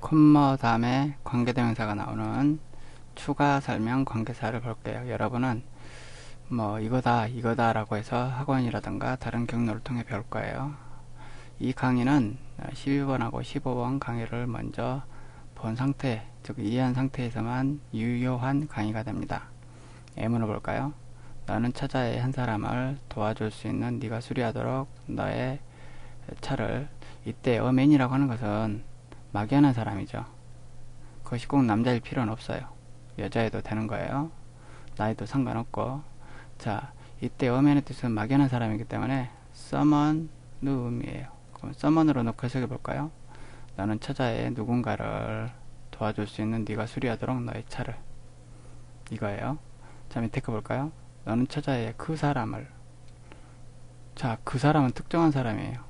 콤마 다음에 관계대명사가 나오는 추가 설명 관계사를 볼게요. 여러분은 뭐 이거다 이거다 라고 해서 학원이라든가 다른 경로를 통해 배울 거예요. 이 강의는 12번하고 15번 강의를 먼저 본 상태, 즉 이해한 상태에서만 유효한 강의가 됩니다. 예문을 볼까요? 너는 찾아야 한 사람을 도와줄 수 있는 네가 수리하도록 너의 차를 이때 어맨이라고 하는 것은 막연한 사람이죠. 그것이 꼭 남자일 필요는 없어요. 여자애도 되는 거예요. 나이도 상관없고 자 이때 어맨의 뜻은 막연한 사람이기 때문에 someone 의 의미예요. 그럼 someone으로 놓고 해석해 볼까요? 너는 처자에 누군가를 도와줄 수 있는 네가 수리하도록 너의 차를 이거예요. 자 밑에 거 볼까요? 너는 처자에 그 사람을 자 그 사람은 특정한 사람이에요.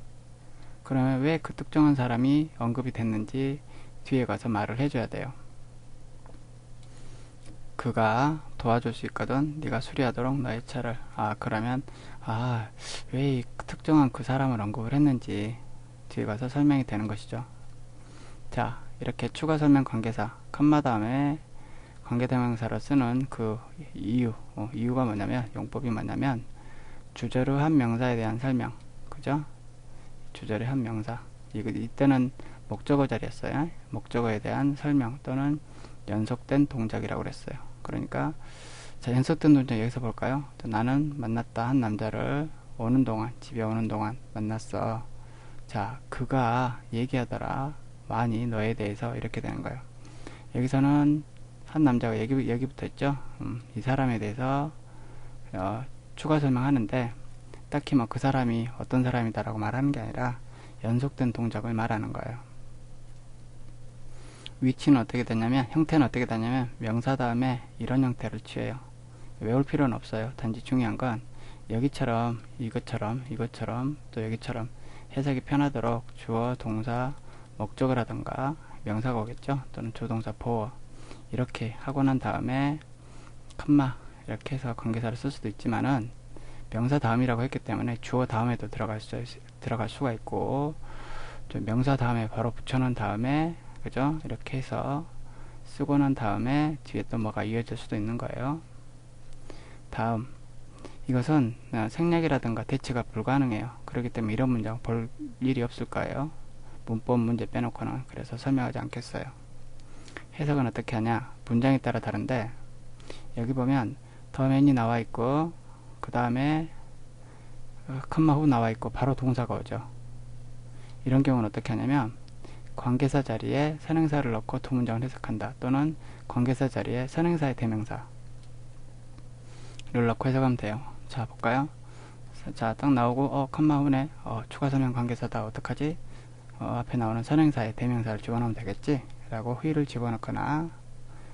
그러면 왜 그 특정한 사람이 언급이 됐는지 뒤에 가서 말을 해줘야 돼요. 그가 도와줄 수 있거든 네가 수리하도록 너의 차를. 아 그러면 아왜이 특정한 그 사람을 언급을 했는지 뒤에 가서 설명이 되는 것이죠. 자 이렇게 추가 설명 관계사 컴마 다음에 관계대명사로 쓰는 그 이유 어, 이유가 뭐냐면 용법이 뭐냐면 주저를 한 명사에 대한 설명. 그죠 주절의 한 명사 이때는 목적어 자리였어요 목적어에 대한 설명 또는 연속된 동작이라고 그랬어요 그러니까 자 연속된 동작 여기서 볼까요? 나는 만났다 한 남자를 오는 동안 집에 오는 동안 만났어. 자 그가 얘기하더라 많이 너에 대해서 이렇게 되는 거예요. 여기서는 한 남자가 여기 여기부터 했죠. 음, 이 사람에 대해서 어, 추가 설명하는데 딱히 뭐 그 사람이 어떤 사람이다라고 말하는 게 아니라 연속된 동작을 말하는 거예요. 위치는 어떻게 되냐면 형태는 어떻게 되냐면 명사 다음에 이런 형태를 취해요. 외울 필요는 없어요. 단지 중요한 건 여기처럼 이것처럼 이것처럼 또 여기처럼 해석이 편하도록 주어 동사 목적을 하던가 명사가 오겠죠. 또는 조동사 보어 이렇게 하고 난 다음에 컴마 이렇게 해서 관계사를 쓸 수도 있지만은 명사 다음이라고 했기 때문에 주어 다음에도 들어갈 수 들어갈 수가 있고 명사 다음에 바로 붙여놓은 다음에 그죠? 이렇게 해서 쓰고 난 다음에 뒤에 또 뭐가 이어질 수도 있는 거예요. 다음 이것은 생략이라든가 대체가 불가능해요. 그렇기 때문에 이런 문장 볼 일이 없을 거예요. 문법 문제 빼놓고는 그래서 설명하지 않겠어요. 해석은 어떻게 하냐? 문장에 따라 다른데 여기 보면 더맨이 나와 있고 그 다음에 컴마 후 나와 있고 바로 동사가 오죠. 이런 경우는 어떻게 하냐면 관계사 자리에 선행사를 넣고 두 문장을 해석한다. 또는 관계사 자리에 선행사의 대명사를 넣고 해석하면 돼요. 자, 볼까요? 자, 딱 나오고, 어, 컴마 후네, 어, 추가 설명 관계사다. 어떡하지? 어, 앞에 나오는 선행사의 대명사를 집어넣으면 되겠지? 라고 휘를 집어넣거나,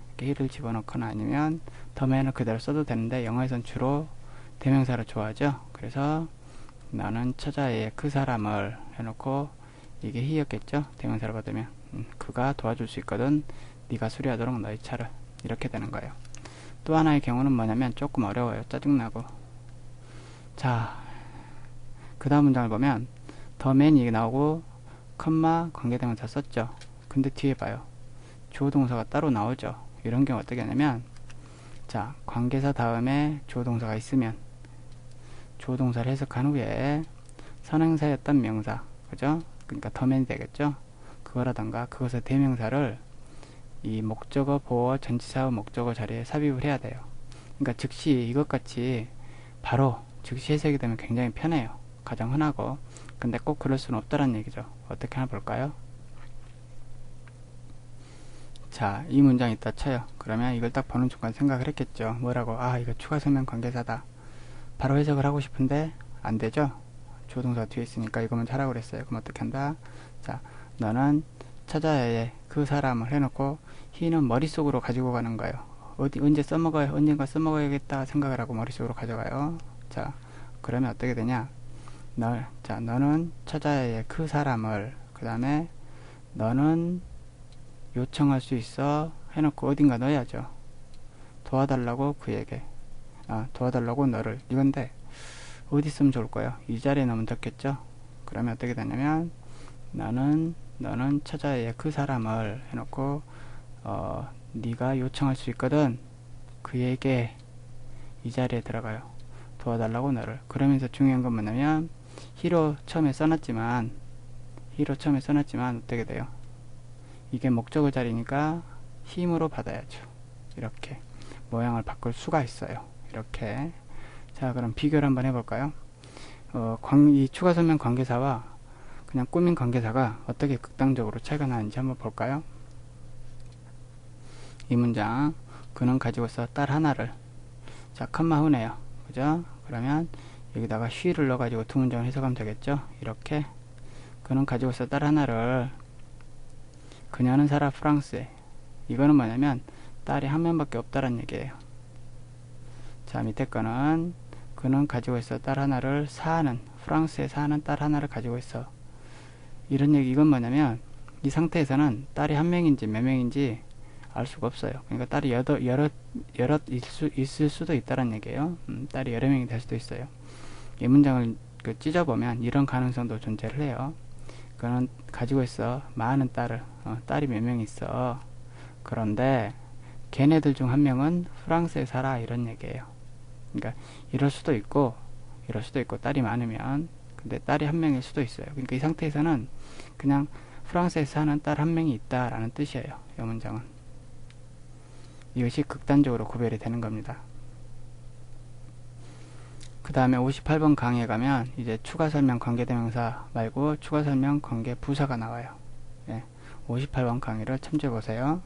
이렇게 휘를 집어넣거나 아니면 더맨을 그대로 써도 되는데, 영어에선 주로 대명사를 좋아하죠? 그래서 나는 처자의 그 사람을 해놓고, 이게 히였겠죠? 대명사를 받으면 음, 그가 도와줄 수 있거든 네가 수리하도록 너의 차를 이렇게 되는 거예요. 또 하나의 경우는 뭐냐면 조금 어려워요. 짜증나고 자 그 다음 문장을 보면 더맨이 나오고 컴마 관계대명사 썼죠. 근데 뒤에 봐요. 주어 동사가 따로 나오죠. 이런 경우 어떻게 하냐면 자 관계사 다음에 주어 동사가 있으면 주어 동사를 해석한 후에 선행사였던 명사 그죠? 그러니까 더맨이 되겠죠. 그거라던가 그것의 대명사를 이 목적어 보어 전치사의 목적어 자리에 삽입을 해야 돼요. 그러니까 즉시 이것같이 바로 즉시 해석이 되면 굉장히 편해요. 가장 흔하고 근데 꼭 그럴 수는 없다는 얘기죠. 어떻게 하나 볼까요? 자, 이 문장 있다 쳐요. 그러면 이걸 딱 보는 순간 생각을 했겠죠. 뭐라고? 아, 이거 추가 설명 관계사다. 바로 해석을 하고 싶은데 안 되죠? 조동사 뒤에 있으니까 이거 먼저 하라고 그랬어요. 그럼 어떻게 한다? 자, 너는 찾아야 해. 그 사람을 해놓고 히는 머릿속으로 가지고 가는 거예요. 어디 언제 써먹어야 언젠가 써먹어야겠다 생각을 하고 머릿속으로 가져가요. 자, 그러면 어떻게 되냐? 너, 자, 너는 찾아야 해. 그 사람을 그 다음에 너는 요청할 수 있어 해놓고 어딘가 넣어야죠. 도와달라고 그에게 아, 도와달라고 너를 이건데 어디 쓰면 좋을 거예요? 이 자리에 넣으면 좋겠죠? 그러면 어떻게 되냐면 나는 너는 처자의 그 사람을 해놓고 어, 네가 요청할 수 있거든. 그에게 이 자리에 들어가요. 도와달라고 너를. 그러면서 중요한 건 뭐냐면 히로 처음에 써놨지만 히로 처음에 써놨지만 어떻게 돼요? 이게 목적어 자리니까 힘으로 받아야죠. 이렇게 모양을 바꿀 수가 있어요 이렇게. 자 그럼 비교를 한번 해볼까요? 어, 관, 이 추가 설명 관계사와 그냥 꾸민 관계사가 어떻게 극단적으로 차이가 나는지 한번 볼까요? 이 문장 그는 가지고 있어 딸 하나를. 자 컴마 후네요. 그죠? 그러면 여기다가 쉬를 넣어 가지고 두 문장을 해석하면 되겠죠? 이렇게. 그는 가지고 있어 딸 하나를 그녀는 살아 프랑스에. 이거는 뭐냐면 딸이 한 명밖에 없다는 얘기예요 자 밑에 거는 그는 가지고 있어 딸 하나를 사는 프랑스에 사는 딸 하나를 가지고 있어 이런 얘기 이건 뭐냐면 이 상태에서는 딸이 한 명인지 몇 명인지 알 수가 없어요. 그러니까 딸이 여러 여러 여러 있을, 수, 있을 수도 있다는 얘기예요. 음, 딸이 여러 명이 될 수도 있어요. 이 문장을 그 찢어보면 이런 가능성도 존재를 해요. 그는 가지고 있어 많은 딸을 어, 딸이 몇 명 있어. 그런데 걔네들 중 한 명은 프랑스에 살아 이런 얘기예요. 그러니까 이럴 수도 있고 이럴 수도 있고 딸이 많으면 근데 딸이 한 명일 수도 있어요. 그러니까 이 상태에서는 그냥 프랑스에 사는 딸 한 명이 있다라는 뜻이에요. 이 문장은. 이것이 극단적으로 구별이 되는 겁니다. 그 다음에 58번 강의에 가면 이제 추가 설명 관계대명사 말고 추가 설명 관계 부사가 나와요. 예, 58번 강의를 참조해 보세요.